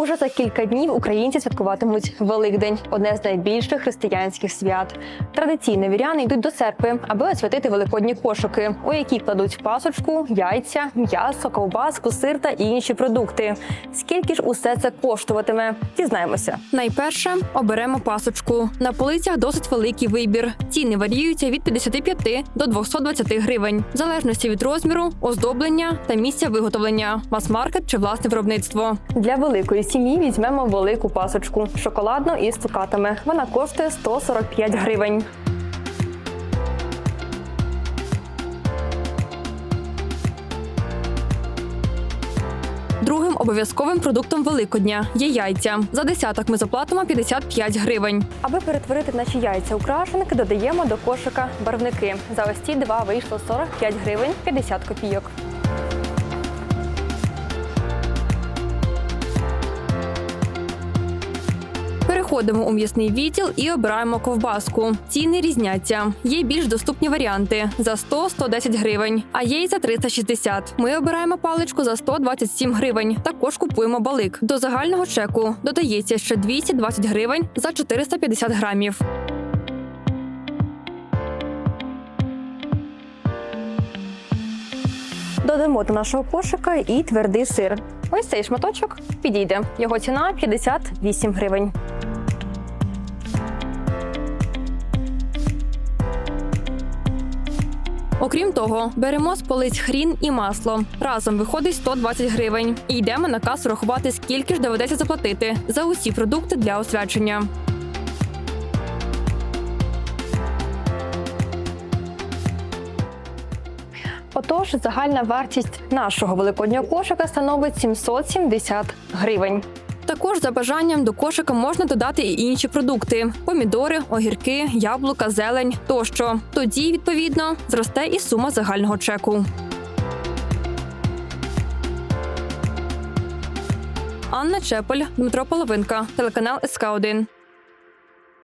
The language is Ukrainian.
Уже за кілька днів українці святкуватимуть Великдень одне з найбільших християнських свят. Традиційно віряни йдуть до церкви, аби освятити великодні кошики, у які кладуть пасочку, яйця, м'ясо, ковбаску, сир та інші продукти. Скільки ж усе це коштуватиме? Дізнаємося. Найперше оберемо пасочку. На полицях досить великий вибір. Ціни варіюються від 55 до 220 гривень, в залежності від розміру, оздоблення та місця виготовлення, мас-маркет чи власне виробництво. Для великої сім'ї візьмемо велику пасочку шоколадну із цукатами. Вона коштує 145 гривень. Другим обов'язковим продуктом Великодня є яйця. За десяток ми заплатимо 55 гривень. Аби перетворити наші яйця у крашенки, додаємо до кошика барвники. За ось ці два вийшло 45 гривень 50 копійок. Переходимо у м'ясний відділ і обираємо ковбаску. Ціни різняться. Є більш доступні варіанти за 100-110 гривень, а є й за 360. Ми обираємо паличку за 127 гривень. Також купуємо балик. До загального чеку додається ще 220 гривень за 450 грамів. Додамо до нашого кошика і твердий сир. Ось цей шматочок підійде. Його ціна 58 гривень. Окрім того, беремо з полиць хрін і масло. Разом виходить 120 гривень. І йдемо на касу рахувати, скільки ж доведеться заплатити за усі продукти для освячення. Отож, загальна вартість нашого великоднього кошика становить 770 гривень. Також за бажанням до кошика можна додати і інші продукти: помідори, огірки, яблука, зелень тощо. Тоді, відповідно, зросте і сума загального чеку. Анна Чепель, Дмитро Половинка, телеканал СК 1